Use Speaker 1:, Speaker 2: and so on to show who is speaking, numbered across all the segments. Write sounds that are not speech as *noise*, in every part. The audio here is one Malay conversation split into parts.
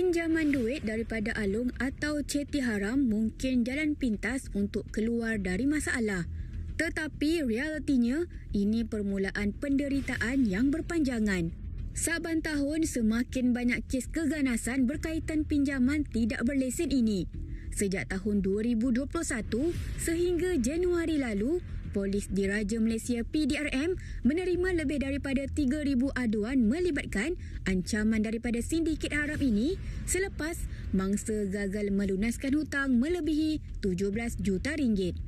Speaker 1: Pinjaman duit daripada Alung atau Ceti Haram mungkin jalan pintas untuk keluar dari masalah. Tetapi realitinya, ini permulaan penderitaan yang berpanjangan. Saban tahun semakin banyak kes keganasan berkaitan pinjaman tidak berlesen ini. Sejak tahun 2021 sehingga Januari lalu, Polis Diraja Malaysia PDRM menerima lebih daripada 3,000 aduan melibatkan ancaman daripada sindiket haram ini selepas mangsa gagal melunaskan hutang melebihi 17 juta ringgit.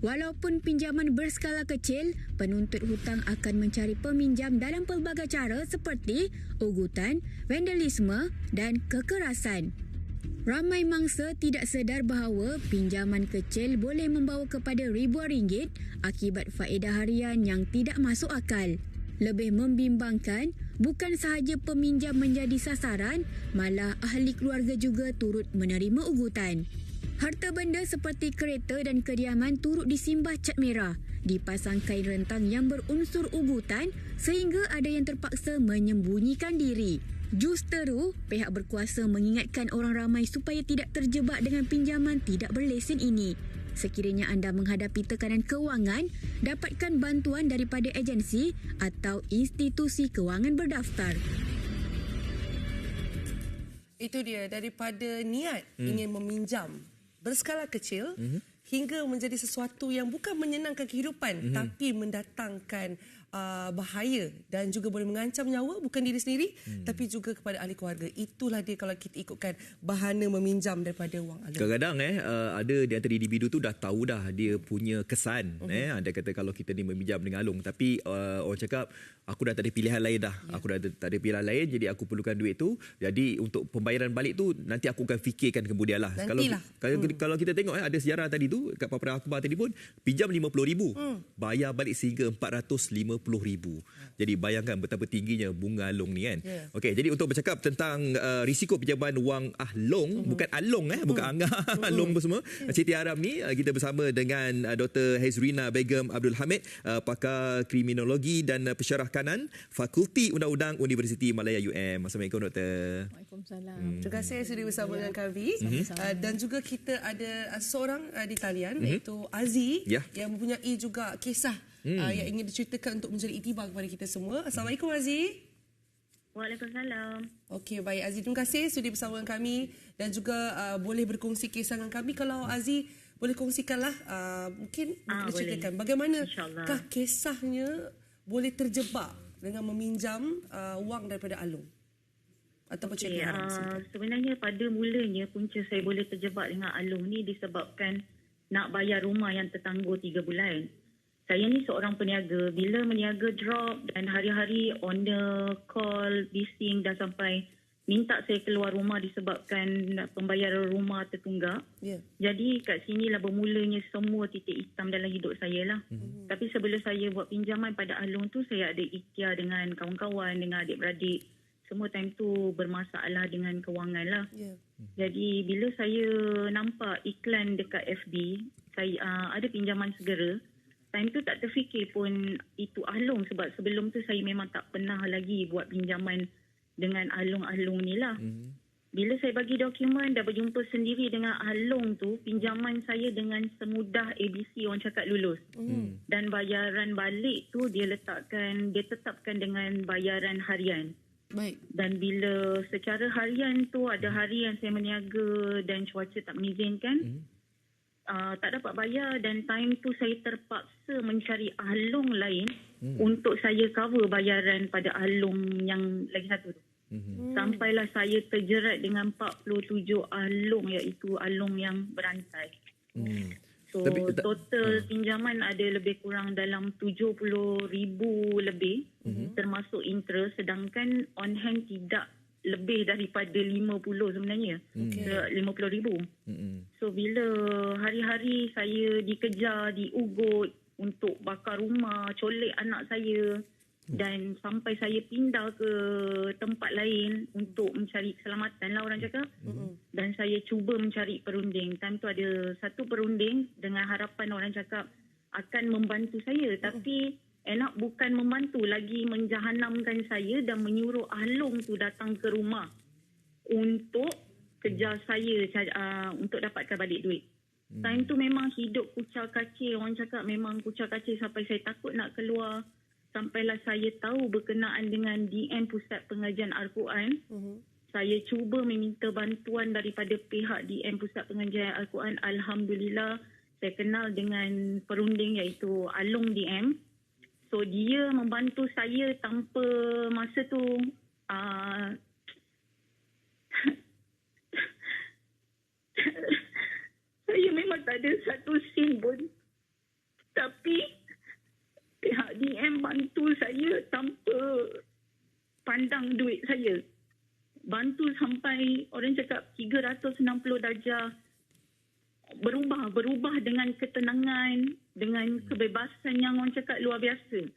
Speaker 1: Walaupun pinjaman berskala kecil, penuntut hutang akan mencari peminjam dalam pelbagai cara seperti ugutan, vandalisme dan kekerasan. Ramai mangsa tidak sedar bahawa pinjaman kecil boleh membawa kepada ribuan ringgit akibat faedah harian yang tidak masuk akal. Lebih membimbangkan, bukan sahaja peminjam menjadi sasaran, malah ahli keluarga juga turut menerima ugutan. Harta benda seperti kereta dan kediaman turut disimbah cat merah, dipasang kain rentang yang berunsur ugutan sehingga ada yang terpaksa menyembunyikan diri. Justeru, pihak berkuasa mengingatkan orang ramai supaya tidak terjebak dengan pinjaman tidak berlesen ini. Sekiranya anda menghadapi tekanan kewangan, dapatkan bantuan daripada agensi atau institusi kewangan berdaftar.
Speaker 2: Itu dia daripada niat hmm. ingin meminjam berskala kecil hmm. hingga menjadi sesuatu yang bukan menyenangkan kehidupan hmm. tapi mendatangkan uh, bahaya dan juga boleh mengancam nyawa bukan diri sendiri hmm. tapi juga kepada ahli keluarga. Itulah dia kalau kita ikutkan bahana meminjam daripada wang
Speaker 3: alun. Kadang-kadang eh uh, ada di antara individu tu dah tahu dah dia punya kesan uh-huh. eh ada kata kalau kita ni meminjam dengan alung tapi uh, orang cakap aku dah tak ada pilihan lain dah. Yeah. Aku dah tak ada pilihan lain jadi aku perlukan duit tu. Jadi untuk pembayaran balik tu nanti aku akan fikirkan kemudian lah. Kalau kalau, hmm. kalau kita tengok eh ada sejarah tadi tu kat paparan akhbar tadi pun pinjam 50000 hmm. bayar balik sehingga 450 ribu. Jadi bayangkan betapa tingginya bunga alung ni kan. Yeah. Okey, jadi untuk bercakap tentang uh, risiko pinjaman wang ahlong, uh-huh. bukan along eh, bukan uh-huh. angah *laughs* uh-huh. along semua. Yeah. Siti Aram ni uh, kita bersama dengan uh, Dr. Hezrina Begum Abdul Hamid, uh, pakar kriminologi dan uh, pensyarah kanan Fakulti Undang-Undang Universiti Malaya UM. Assalamualaikum Doktor.
Speaker 2: Waalaikumsalam. Hmm. Terima kasih sudi bersama yeah. dengan kami. Uh, dan juga kita ada uh, seorang uh, di talian uh-huh. iaitu Aziz yeah. yang mempunyai juga kisah hmm. uh, yang ingin diceritakan untuk menjadi itibar kepada kita semua. Assalamualaikum Aziz.
Speaker 4: Waalaikumsalam.
Speaker 2: Okey, baik Aziz. Terima kasih sudah bersama dengan kami dan juga uh, boleh berkongsi kisah dengan kami. Kalau Aziz boleh kongsikanlah uh, mungkin ah, boleh ceritakan bagaimanakah kisahnya boleh terjebak dengan meminjam uh, wang daripada Alung atau okay,
Speaker 4: uh, sebenarnya pada mulanya punca saya boleh terjebak dengan Alung ni disebabkan nak bayar rumah yang tertangguh tiga bulan saya ni seorang peniaga. Bila meniaga drop dan hari-hari owner call, bising dah sampai minta saya keluar rumah disebabkan pembayaran rumah tertunggak. Yeah. Jadi kat sinilah bermulanya semua titik hitam dalam hidup saya lah. Mm-hmm. Tapi sebelum saya buat pinjaman pada Alung tu, saya ada ikhtiar dengan kawan-kawan, dengan adik-beradik. Semua time tu bermasalah dengan kewangan lah. Yeah. Jadi bila saya nampak iklan dekat FB, saya uh, ada pinjaman segera time tu tak terfikir pun itu Ahlong sebab sebelum tu saya memang tak pernah lagi buat pinjaman dengan Ahlong-Ahlong ni lah. Mm-hmm. Bila saya bagi dokumen dah berjumpa sendiri dengan Ahlong tu, pinjaman saya dengan semudah ABC orang cakap lulus. Mm. Dan bayaran balik tu dia letakkan, dia tetapkan dengan bayaran harian. Baik. Dan bila secara harian tu ada hari yang saya meniaga dan cuaca tak mengizinkan, mm uh, tak dapat bayar dan time tu saya terpaksa mencari ahlong lain hmm. untuk saya cover bayaran pada ahlong yang lagi satu tu. Hmm. Sampailah saya terjerat dengan 47 ahlong iaitu ahlong yang berantai. Hmm. So Tapi, total uh. pinjaman ada lebih kurang dalam 70 ribu lebih hmm. termasuk interest sedangkan on hand tidak lebih daripada 50 sebenarnya. Okay. 50 ribu. Mm-hmm. So bila hari-hari saya dikejar, diugut untuk bakar rumah, colek anak saya mm. dan sampai saya pindah ke tempat lain untuk mencari keselamatan lah orang cakap. Mm-hmm. Dan saya cuba mencari perunding. Time tu ada satu perunding dengan harapan orang cakap akan membantu saya. Mm-hmm. Enak bukan membantu lagi menjahanamkan saya dan menyuruh Ahlong tu datang ke rumah untuk kejar saya uh, untuk dapatkan balik duit. Hmm. Time tu memang hidup kucar kacir. Orang cakap memang kucar kacir sampai saya takut nak keluar. Sampailah saya tahu berkenaan dengan DM Pusat Pengajian Al-Quran. Uh-huh. Saya cuba meminta bantuan daripada pihak DM Pusat Pengajian Al-Quran. Alhamdulillah saya kenal dengan perunding iaitu Alung DM. So dia membantu saya tanpa masa tu uh, *laughs* saya memang tak ada satu sen pun. Tapi pihak DM bantu saya tanpa pandang duit saya. Bantu sampai orang cakap 360 darjah berubah berubah dengan ketenangan dengan kebebasan yang orang cakap luar biasa.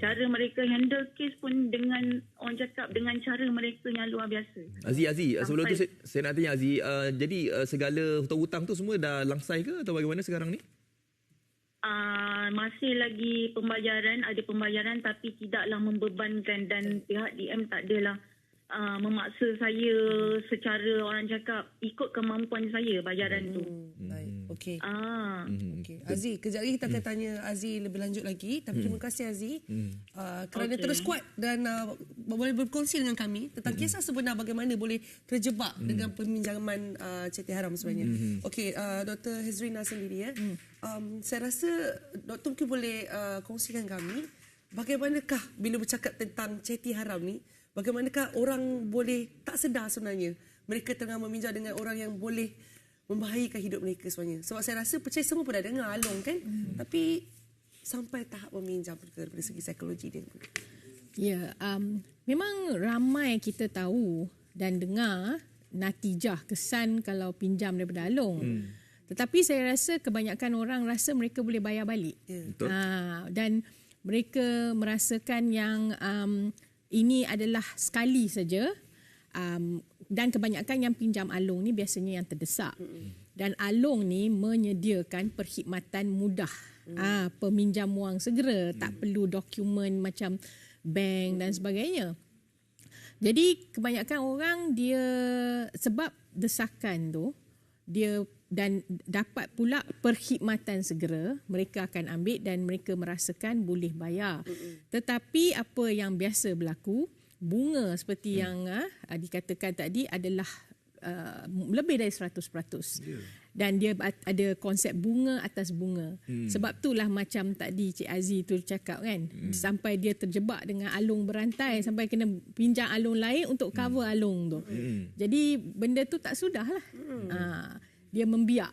Speaker 4: Cara mereka handle kes pun dengan orang cakap dengan cara mereka yang luar biasa.
Speaker 3: Aziz Aziz sebelum tu saya, saya nak tanya Aziz uh, jadi uh, segala hutang-hutang tu semua dah langsai ke atau bagaimana sekarang ni?
Speaker 4: Uh, masih lagi pembayaran ada pembayaran tapi tidaklah membebankan dan pihak DM tak adalah uh, memaksa saya secara orang cakap ikut kemampuan saya bayaran hmm. tu.
Speaker 2: Baik. Okey. Ah. Hmm. Okey. Aziz, kejap lagi kita akan hmm. tanya Aziz lebih lanjut lagi. Tapi hmm. terima kasih Aziz hmm. uh, kerana okay. terus kuat dan uh, boleh berkongsi dengan kami tentang hmm. kisah sebenar bagaimana boleh terjebak hmm. dengan peminjaman uh, ceti haram sebenarnya. Hmm. Okey, uh, Dr. Hezrina sendiri ya. Hmm. Um, saya rasa doktor mungkin boleh uh, kongsikan kami bagaimanakah bila bercakap tentang ceti haram ni bagaimanakah orang boleh tak sedar sebenarnya mereka tengah meminjam dengan orang yang boleh membahayakan hidup mereka sebenarnya. Sebab saya rasa percaya semua pun dah dengar Along kan. Hmm. Tapi sampai tahap meminjam dari segi psikologi dia.
Speaker 5: Ya, um, memang ramai kita tahu dan dengar natijah kesan kalau pinjam daripada Along. Hmm. Tetapi saya rasa kebanyakan orang rasa mereka boleh bayar balik. Ya. Betul. Ha, dan mereka merasakan yang um, ini adalah sekali saja um, dan kebanyakan yang pinjam alung ni biasanya yang terdesak. Dan alung ni menyediakan perkhidmatan mudah. Mm. ah peminjam wang segera. Mm. tak perlu dokumen macam bank dan sebagainya. Jadi kebanyakan orang dia sebab desakan tu dia dan dapat pula perkhidmatan segera mereka akan ambil dan mereka merasakan boleh bayar mm-hmm. tetapi apa yang biasa berlaku bunga seperti mm. yang uh, dikatakan tadi adalah uh, lebih dari 100% yeah. dan dia ada konsep bunga atas bunga mm. sebab itulah macam tadi Cik Aziz tu cakap kan mm. sampai dia terjebak dengan alung berantai sampai kena pinjam alung lain untuk cover mm. alung tu mm. jadi benda tu tak sudahlah mm. uh, dia membiak.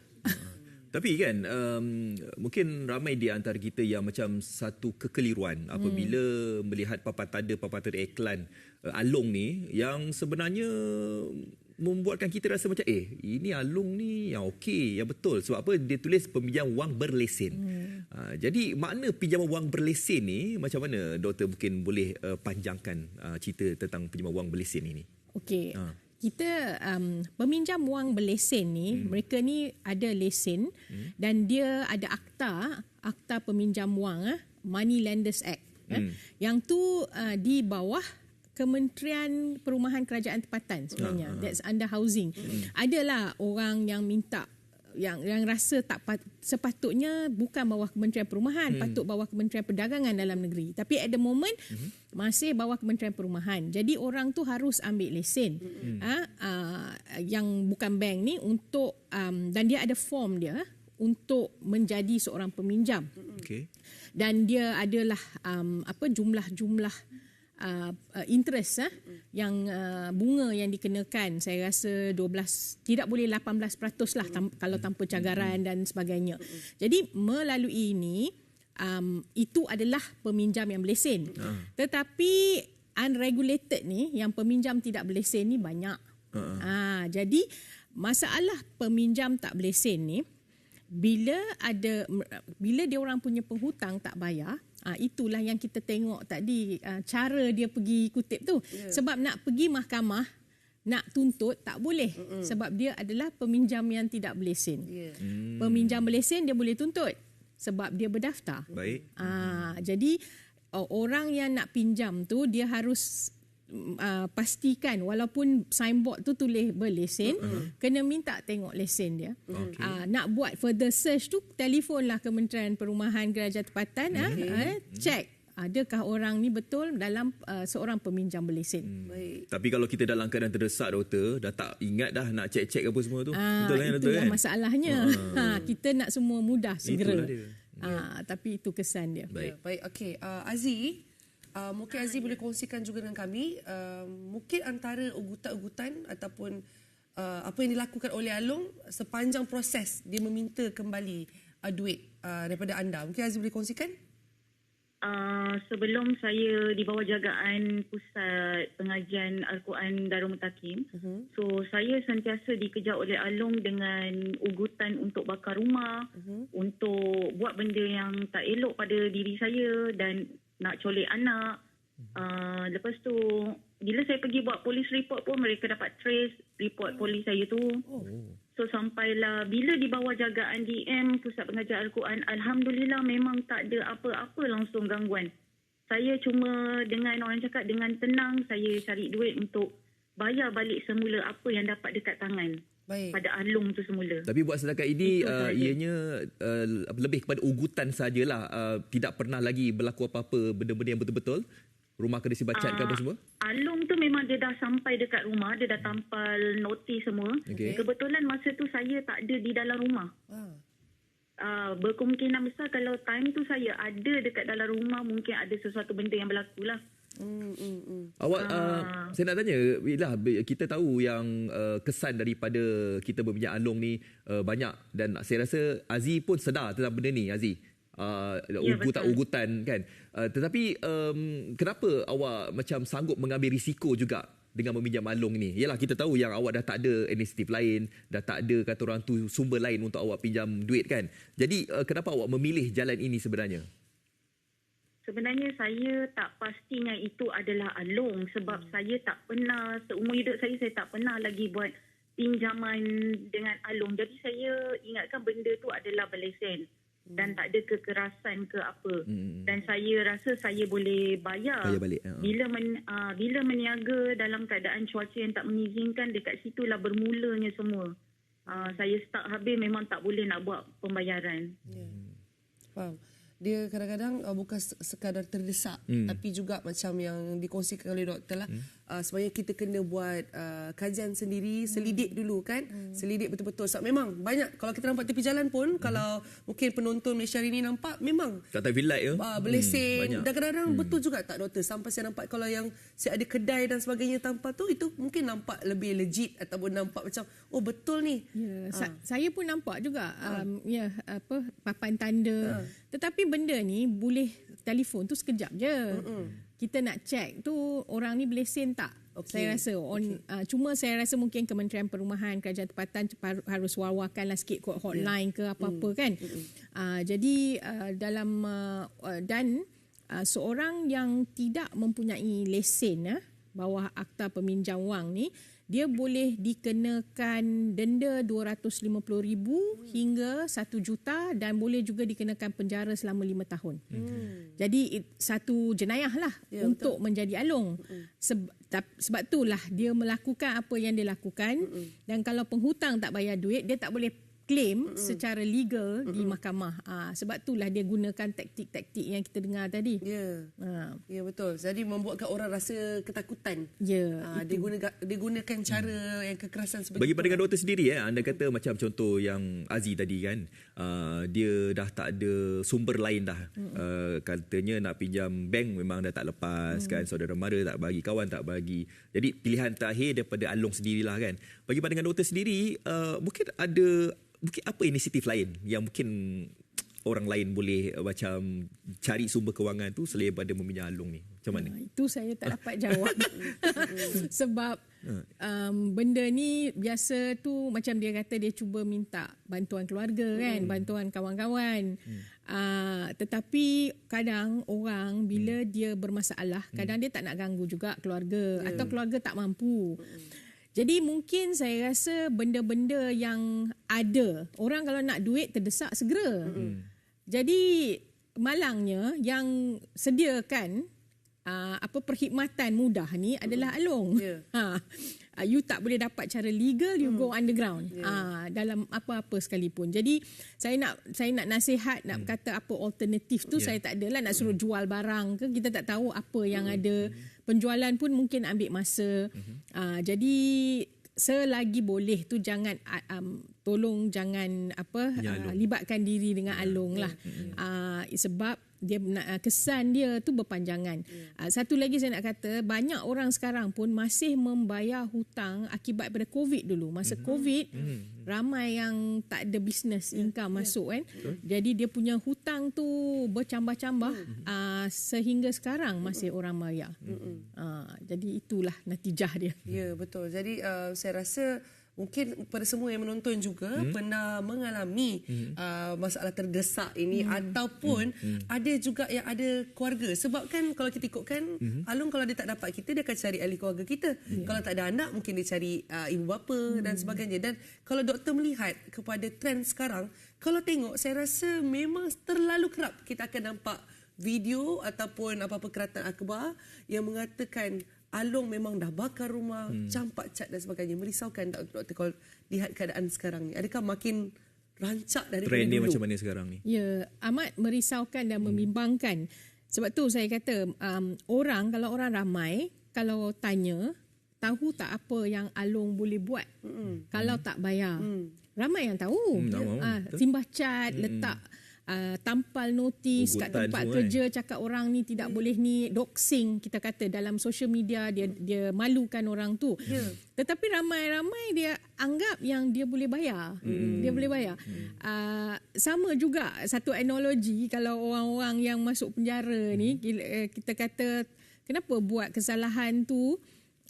Speaker 3: Tapi kan um, mungkin ramai di antara kita yang macam satu kekeliruan apabila hmm. melihat papan tanda papan tanda iklan uh, alung ni yang sebenarnya membuatkan kita rasa macam eh ini alung ni yang okey yang betul sebab apa dia tulis peminjam wang berlesen. Hmm. Uh, jadi makna pinjaman wang berlesen ni macam mana doktor mungkin boleh uh, panjangkan uh, cerita tentang pinjaman wang berlesen ini?
Speaker 5: Okey. Uh kita um, peminjam wang berlesen ni hmm. mereka ni ada lesen hmm. dan dia ada akta akta peminjam wang eh, Money Lenders Act eh. hmm. eh, yang tu uh, di bawah Kementerian Perumahan Kerajaan Tempatan sebenarnya uh, uh. that's under housing hmm. adalah orang yang minta yang yang rasa tak pat, sepatutnya bukan bawah Kementerian Perumahan hmm. patut bawah Kementerian Perdagangan dalam negeri tapi at the moment hmm. masih bawah Kementerian Perumahan jadi orang tu harus ambil lesen hmm. ha, uh, yang bukan bank ni untuk um, dan dia ada form dia untuk menjadi seorang peminjam okay. dan dia adalah um, apa jumlah-jumlah uh, uh, interest uh, yang uh, bunga yang dikenakan saya rasa 12 tidak boleh 18% lah tam, kalau tanpa cagaran dan sebagainya. Jadi melalui ini um, itu adalah peminjam yang berlesen. Uh. Tetapi unregulated ni yang peminjam tidak berlesen ni banyak. Uh. Uh, jadi masalah peminjam tak berlesen ni bila ada bila dia orang punya penghutang tak bayar Ah itulah yang kita tengok tadi uh, cara dia pergi kutip tu. Yeah. Sebab nak pergi mahkamah nak tuntut tak boleh Mm-mm. sebab dia adalah peminjam yang tidak berlesen. Yeah. Hmm. Peminjam berlesen dia boleh tuntut sebab dia berdaftar.
Speaker 3: Baik.
Speaker 5: Ah jadi orang yang nak pinjam tu dia harus uh, pastikan walaupun signboard tu tulis berlesen uh-huh. kena minta tengok lesen dia. Okay. Uh, nak buat further search tu telefonlah Kementerian Perumahan Gerajat Tempatan okay. uh, uh, check adakah orang ni betul dalam uh, seorang peminjam berlesen. Hmm.
Speaker 2: Baik.
Speaker 3: Tapi kalau kita dalam keadaan terdesak doktor, dah tak ingat dah nak cek-cek apa semua tu.
Speaker 5: Ah,
Speaker 3: Betul kan
Speaker 5: itu
Speaker 3: doktor kan?
Speaker 5: masalahnya. Ha, *laughs* kita nak semua mudah segera.
Speaker 3: Itulah dia.
Speaker 5: Ah, tapi itu kesan dia.
Speaker 3: Baik.
Speaker 2: Ya, baik. Okey, uh, Aziz, uh, mungkin Aziz boleh kongsikan juga dengan kami uh, mungkin antara ugutan-ugutan ataupun uh, apa yang dilakukan oleh Along sepanjang proses dia meminta kembali uh, duit uh, daripada anda. Mungkin Aziz boleh kongsikan?
Speaker 4: Uh, sebelum saya di bawah jagaan Pusat Pengajian Al-Quran Darul Mutakim, uh-huh. so saya sentiasa dikejar oleh Along dengan ugutan untuk bakar rumah, uh-huh. untuk buat benda yang tak elok pada diri saya dan nak colek anak. Uh, lepas tu, bila saya pergi buat polis report pun mereka dapat trace report polis saya tu.
Speaker 2: Oh.
Speaker 4: So sampailah bila di bawah jagaan DM Pusat Pengajian Al-Quran, Alhamdulillah memang tak ada apa-apa langsung gangguan. Saya cuma dengan orang cakap dengan tenang saya cari duit untuk bayar balik semula apa yang dapat dekat tangan
Speaker 2: Baik.
Speaker 4: pada Alung tu semula.
Speaker 3: Tapi buat setakat ini uh, ianya uh, lebih kepada ugutan sajalah. Uh, tidak pernah lagi berlaku apa-apa benda-benda yang betul-betul. Rumah kena dibacat ke apa
Speaker 4: Ah,
Speaker 3: semua?
Speaker 4: Alung tu memang dia dah sampai dekat rumah, dia dah tampal notis semua.
Speaker 3: Okey.
Speaker 4: Kebetulan masa tu saya tak ada di dalam rumah.
Speaker 2: Ah.
Speaker 4: Uh, berkemungkinan besar kalau time tu saya ada dekat dalam rumah mungkin ada sesuatu benda yang berlaku lah.
Speaker 2: Hmm, hmm, hmm.
Speaker 3: Awak uh, saya nak tanya Bila kita tahu yang uh, kesan daripada kita berminyak alung ni uh, banyak dan saya rasa Aziz pun sedar tentang benda ni Aziz. Uh,
Speaker 4: Ya,
Speaker 3: ugutan-ugutan kan. Uh, tetapi um, kenapa awak macam sanggup mengambil risiko juga dengan meminjam alung ni? Yalah kita tahu yang awak dah tak ada inisiatif lain, dah tak ada kata orang tu sumber lain untuk awak pinjam duit kan. Jadi uh, kenapa awak memilih jalan ini sebenarnya?
Speaker 4: Sebenarnya saya tak pastinya itu adalah alung sebab hmm. saya tak pernah seumur hidup saya saya tak pernah lagi buat pinjaman dengan alung. Jadi saya ingatkan benda tu adalah berlesen dan tak ada kekerasan ke apa.
Speaker 3: Hmm.
Speaker 4: Dan saya rasa saya boleh bayar.
Speaker 3: Bayar balik, ya.
Speaker 4: Bila men, uh, bila meniaga dalam keadaan cuaca yang tak mengizinkan dekat situlah bermulanya semua. Uh, saya start habis memang tak boleh nak buat pembayaran.
Speaker 2: Ya. Faham. Dia kadang-kadang uh, bukan se- sekadar terdesak hmm. tapi juga macam yang dikongsikan oleh doktor lah. Hmm. Uh, sebenarnya kita kena buat uh, kajian sendiri, selidik dulu kan. Hmm. Selidik betul-betul. So, memang banyak kalau kita nampak tepi jalan pun hmm. kalau mungkin penonton Malaysia hari ni nampak memang
Speaker 3: Tak tahu light ya?
Speaker 2: uh, berlesen.
Speaker 3: banyak.
Speaker 2: Dan kadang-kadang hmm. betul juga tak doktor. Sampai saya nampak kalau yang saya ada kedai dan sebagainya tanpa tu itu mungkin nampak lebih legit ataupun nampak macam oh betul ni.
Speaker 5: Ya, sa- saya pun nampak juga um, ya apa papan tanda. Tetapi benda ni boleh telefon tu sekejap je. Kita nak check tu orang ni berlesen tak?
Speaker 2: Okey.
Speaker 5: Saya rasa on uh, cuma saya rasa mungkin Kementerian Perumahan Kerajaan Tempatan harus war-warkanlah sikit kot hotline ke apa-apa kan. Uh, jadi uh, dalam uh, uh, dan uh, seorang yang tidak mempunyai lesen uh, bawah akta peminjam wang ni dia boleh dikenakan denda RM250,000 hingga 1 juta dan boleh juga dikenakan penjara selama 5 tahun. Hmm. Jadi it, satu jenayah lah ya, untuk betul. menjadi alung. Seb, tap, sebab itulah dia melakukan apa yang dia lakukan hmm. dan kalau penghutang tak bayar duit dia tak boleh claim mm secara legal mm di mahkamah. Ha, sebab itulah dia gunakan taktik-taktik yang kita dengar tadi.
Speaker 2: Ya.
Speaker 5: Ha,
Speaker 2: Ya betul. Jadi membuatkan orang rasa ketakutan.
Speaker 5: ya.
Speaker 2: Ha, dia guna dia gunakan cara yang kekerasan seperti
Speaker 3: Bagi
Speaker 2: itu.
Speaker 3: pandangan doktor sendiri eh anda kata macam contoh yang Aziz tadi kan uh, dia dah tak ada sumber lain dah uh, katanya nak pinjam bank memang dah tak lepas kan saudara mara tak bagi kawan tak bagi jadi pilihan terakhir daripada Along sendirilah kan bagi pandangan doktor sendiri uh, mungkin ada mungkin apa inisiatif lain yang mungkin *tsk* orang lain boleh uh, macam cari sumber kewangan tu selain daripada meminjam Along ni? Macam mana?
Speaker 5: Ha, Itu saya tak dapat jawab. *laughs* *laughs* Sebab um, benda ni biasa tu macam dia kata dia cuba minta bantuan keluarga kan, bantuan kawan-kawan. Uh, tetapi kadang orang bila dia bermasalah, kadang dia tak nak ganggu juga keluarga atau keluarga tak mampu. Jadi mungkin saya rasa benda-benda yang ada, orang kalau nak duit terdesak segera. Jadi malangnya yang sediakan uh, apa perkhidmatan mudah ni adalah alung.
Speaker 2: Ya. *laughs*
Speaker 5: Ha. Uh, you tak boleh dapat cara legal you go underground.
Speaker 2: Ya.
Speaker 5: Ah dalam apa-apa sekalipun. Jadi saya nak saya nak nasihat nak kata apa alternatif tu
Speaker 3: Ya.
Speaker 5: saya tak adalah nak suruh jual barang ke kita tak tahu apa yang ada. Penjualan pun mungkin ambil masa. Ah jadi selagi boleh tu jangan um, tolong jangan apa
Speaker 3: Ya,
Speaker 5: uh, libatkan diri dengan alung lah uh, sebab dia nak uh, kesan dia tu berpanjangan. Uh, satu lagi saya nak kata banyak orang sekarang pun masih membayar hutang akibat pada COVID dulu. Masa COVID ramai yang tak ada business income masuk kan. Jadi dia punya hutang tu bercambah-cambah uh, sehingga sekarang masih orang bayar. Uh, jadi itulah natijah dia.
Speaker 2: Ya, betul. Jadi uh, saya rasa mungkin pada semua yang menonton juga hmm. pernah mengalami hmm. uh, masalah terdesak ini hmm. ataupun hmm. ada juga yang ada keluarga. Sebab kan kalau kita ikutkan hmm. Alung kalau dia tak dapat kita dia akan cari ahli keluarga kita. Hmm. Kalau tak ada anak mungkin dia cari uh, ibu bapa hmm. dan sebagainya. Dan kalau doktor melihat kepada trend sekarang, kalau tengok saya rasa memang terlalu kerap kita akan nampak video ataupun apa-apa keratan akhbar yang mengatakan Along memang dah bakar rumah, hmm. campak cat dan sebagainya. Merisaukan tak doktor kalau lihat keadaan sekarang ni. Adakah makin rancak daripada
Speaker 3: Trend dia
Speaker 2: dulu?
Speaker 3: macam mana sekarang ni?
Speaker 5: Ya, amat merisaukan dan membimbangkan. Sebab tu saya kata um, orang kalau orang ramai kalau tanya tahu tak apa yang Along boleh buat mm. kalau tak bayar. Mm. Ramai yang tahu.
Speaker 3: Hmm, tahu,
Speaker 5: Ah, simbah cat, letak uh, tampal notis kat
Speaker 3: Ugutan
Speaker 5: tempat
Speaker 3: semua
Speaker 5: kerja cakap orang ni tidak boleh ni doxing kita kata dalam social media dia dia malukan orang tu.
Speaker 2: Ya.
Speaker 5: Tetapi ramai-ramai dia anggap yang dia boleh bayar. Hmm. Dia boleh bayar. Hmm. Uh, sama juga satu analogi kalau orang-orang yang masuk penjara ni gila- eh, kita kata kenapa buat kesalahan tu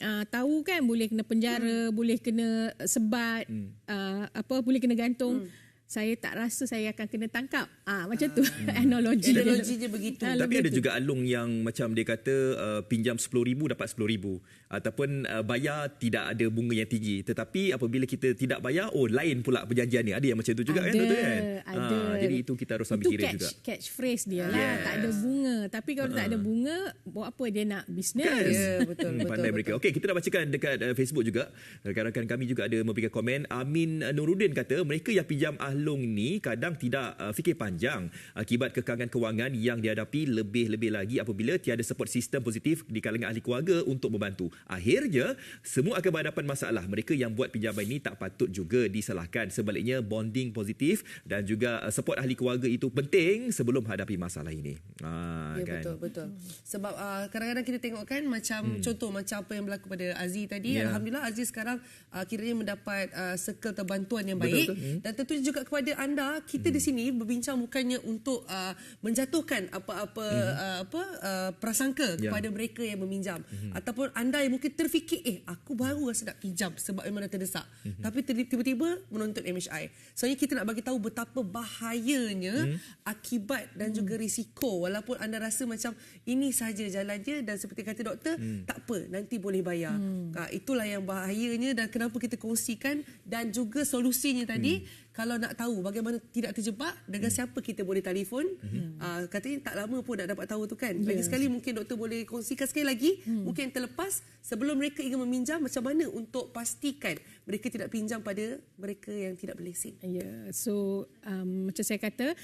Speaker 5: Uh, tahu kan boleh kena penjara, hmm. boleh kena sebat, hmm. uh, apa boleh kena gantung. Hmm. Saya tak rasa saya akan kena tangkap. Ah macam tu *laughs* analogi. dia.
Speaker 2: Analogi dia begitu.
Speaker 5: Ah,
Speaker 3: Tapi ada
Speaker 5: tu.
Speaker 3: juga alung yang macam dia kata uh, pinjam RM10,000 dapat RM10,000 ataupun uh, bayar tidak ada bunga yang tinggi tetapi apabila kita tidak bayar oh lain pula perjanjian ni ada yang macam tu juga kan
Speaker 5: Ada,
Speaker 3: betul kan
Speaker 5: ada.
Speaker 3: Ah, jadi itu kita harus ambil
Speaker 5: Itu
Speaker 3: kira
Speaker 5: catch,
Speaker 3: juga
Speaker 5: catch phrase dia lah.
Speaker 3: Yes.
Speaker 5: Tak ada bunga. Tapi kalau tak ada bunga, buat apa dia nak bisnes?
Speaker 2: Ya, betul,
Speaker 3: Hmm,
Speaker 2: betul.
Speaker 3: pandai
Speaker 2: betul.
Speaker 3: mereka. Okey, kita dah bacakan dekat uh, Facebook juga. Rakan-rakan kami juga ada memberikan komen. Amin uh, Nurudin kata, mereka yang pinjam ahlong ni kadang tidak uh, fikir panjang akibat kekangan kewangan yang dihadapi lebih-lebih lagi apabila tiada support sistem positif di kalangan ahli keluarga untuk membantu. Akhirnya, semua akan berhadapan masalah. Mereka yang buat pinjaman ini tak patut juga disalahkan. Sebaliknya, bonding positif dan juga uh, support ahli keluarga itu penting sebelum hadapi masalah ini. Ah,
Speaker 2: Ya
Speaker 3: kan?
Speaker 2: betul betul. Sebab uh, kadang-kadang kita tengok kan macam hmm. contoh macam apa yang berlaku pada Aziz tadi.
Speaker 3: Ya.
Speaker 2: Alhamdulillah Aziz sekarang uh, kiranya mendapat uh, circle terbantuan yang
Speaker 3: Betul,
Speaker 2: baik
Speaker 3: betul. Hmm.
Speaker 2: dan tentunya juga kepada anda kita di sini berbincang bukannya untuk uh, menjatuhkan apa-apa uh, apa uh, prasangka
Speaker 3: Ya.
Speaker 2: kepada mereka yang meminjam. Ataupun anda yang mungkin terfikir eh aku baru rasa nak pinjam sebab memang dah terdesak. Tapi ter- tiba-tiba menuntut MHI. Soalnya kita nak bagi tahu betapa bahayanya akibat dan juga risiko. Walaupun anda rasa macam ini sahaja jalannya dan seperti kata doktor tak apa nanti boleh bayar. Ha, itulah yang bahayanya dan kenapa kita kongsikan dan juga solusinya tadi kalau nak tahu bagaimana tidak terjebak dengan siapa kita boleh telefon uh, katanya tak lama pun nak dapat tahu tu kan lagi sekali mungkin doktor boleh kongsikan sekali lagi mungkin yang terlepas sebelum mereka ingin meminjam macam mana untuk pastikan mereka tidak pinjam pada mereka yang tidak berlesen
Speaker 5: Ya, yeah. so um, macam saya kata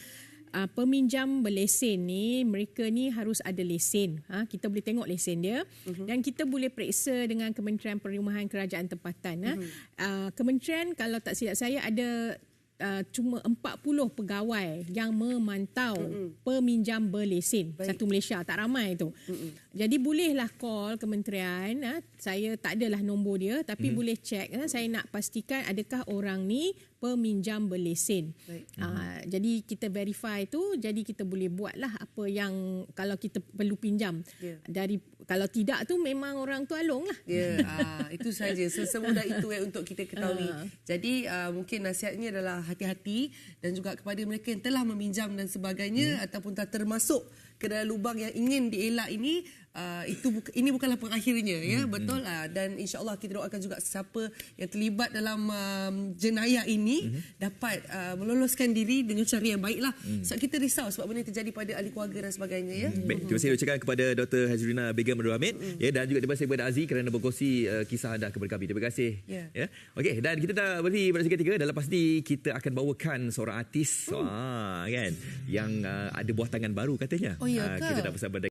Speaker 5: uh, peminjam berlesen ni mereka ni harus ada lesen. Ha, kita boleh tengok lesen dia uh-huh. dan kita boleh periksa dengan Kementerian Perumahan Kerajaan Tempatan. Ha. Uh-huh. Uh, kementerian kalau tak silap saya ada Uh, cuma 40 pegawai yang memantau mm-hmm. peminjam berlesen
Speaker 2: Baik.
Speaker 5: satu Malaysia tak ramai tu. Mm-hmm. Jadi bolehlah call kementerian ha? saya tak adalah nombor dia tapi mm-hmm. boleh check ha? saya nak pastikan adakah orang ni peminjam berlesen.
Speaker 2: Baik.
Speaker 5: Uh, jadi kita verify tu jadi kita boleh buatlah apa yang kalau kita perlu pinjam
Speaker 2: Ya.
Speaker 5: dari kalau tidak tu memang orang tu alung lah.
Speaker 2: Ya, *laughs* ah, itu saja. Sesemudah itu eh, untuk kita ketahui.
Speaker 5: Ah.
Speaker 2: Jadi ah, mungkin nasihatnya adalah hati-hati dan juga kepada mereka yang telah meminjam dan sebagainya ataupun telah termasuk ke dalam lubang yang ingin dielak ini uh, itu buka, ini bukanlah pengakhirnya ya betul uh, dan insyaallah kita doakan juga siapa yang terlibat dalam um, jenayah ini dapat uh, meloloskan diri dengan cara yang baiklah sebab kita risau sebab benda terjadi pada ahli keluarga dan sebagainya ya
Speaker 3: Baik, terima kasih ucapkan kepada Dr. Hazrina Begum Abdul Hamid ya dan juga terima kasih kepada Aziz kerana berkongsi uh, kisah anda kepada kami. Terima kasih.
Speaker 2: Ya.
Speaker 3: Ya. Okey, dan kita dah berhenti pada seketika dan lepas ni kita akan bawakan seorang artis ah kan yang uh, ada buah tangan baru katanya.
Speaker 2: Oh, ya
Speaker 3: Ah,
Speaker 2: ke?
Speaker 3: kita dah bersama